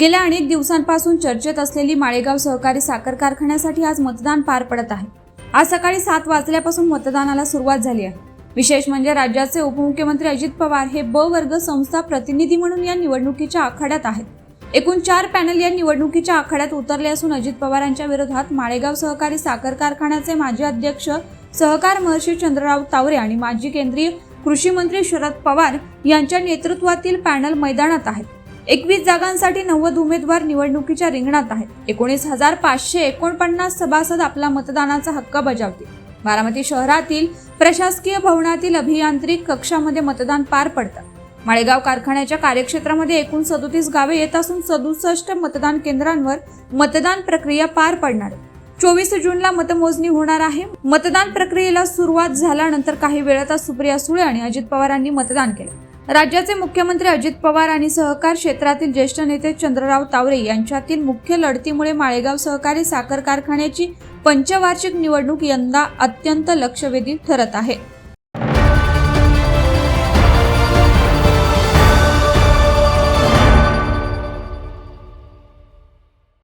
गेल्या अनेक दिवसांपासून चर्चेत असलेली माळेगाव सहकारी साखर कारखान्यासाठी आज मतदान पार पडत आहे. आज सकाळी सात वाजल्यापासून मतदानाला सुरुवात झाली आहे. विशेष म्हणजे राज्याचे उपमुख्यमंत्री अजित पवार हे ब वर्ग संस्था प्रतिनिधी म्हणून या निवडणुकीच्या आखाड्यात आहेत. एकूण चार पॅनल या निवडणुकीच्या आखाड्यात उतरले असून अजित पवारांच्या विरोधात माळेगाव सहकारी साखर कारखान्याचे माजी अध्यक्ष सहकार महर्षी चंद्रराव तावरे आणि माजी केंद्रीय कृषी मंत्री शरद पवार यांच्या नेतृत्वातील पॅनल मैदानात आहेत. एकवीस जागांसाठी नव्वद उमेदवार निवडणुकीच्या रिंगणात आहेत. एकोणीस हजार पाचशे एकोणपन्नास सभासद आपला मतदानाचा हक्क बजावतील. बारामती शहरातील प्रशासकीय भवनातील अभियांत्रिक कक्षामध्ये मतदान पार पडतं. माळेगाव कारखान्याच्या कार्यक्षेत्रामध्ये एकूण सदोतीस गावे येत असून सदुसष्ट मतदान केंद्रांवर मतदान प्रक्रिया पार पडणार. चोवीस जूनला मतमोजणी होणार आहे. मतदान प्रक्रियेला सुरुवात झाल्यानंतर काही वेळातच सुप्रिया सुळे आणि अजित पवारांनी मतदान केलं. राज्याचे मुख्यमंत्री अजित पवार आणि सहकार क्षेत्रातील ज्येष्ठ नेते चंद्रराव तावरे यांच्यातील मुख्य लढतीमुळे माळेगाव सहकारी साखर कारखान्याची पंचवार्षिक निवडणूक यंदा अत्यंत लक्षवेधी ठरत आहे.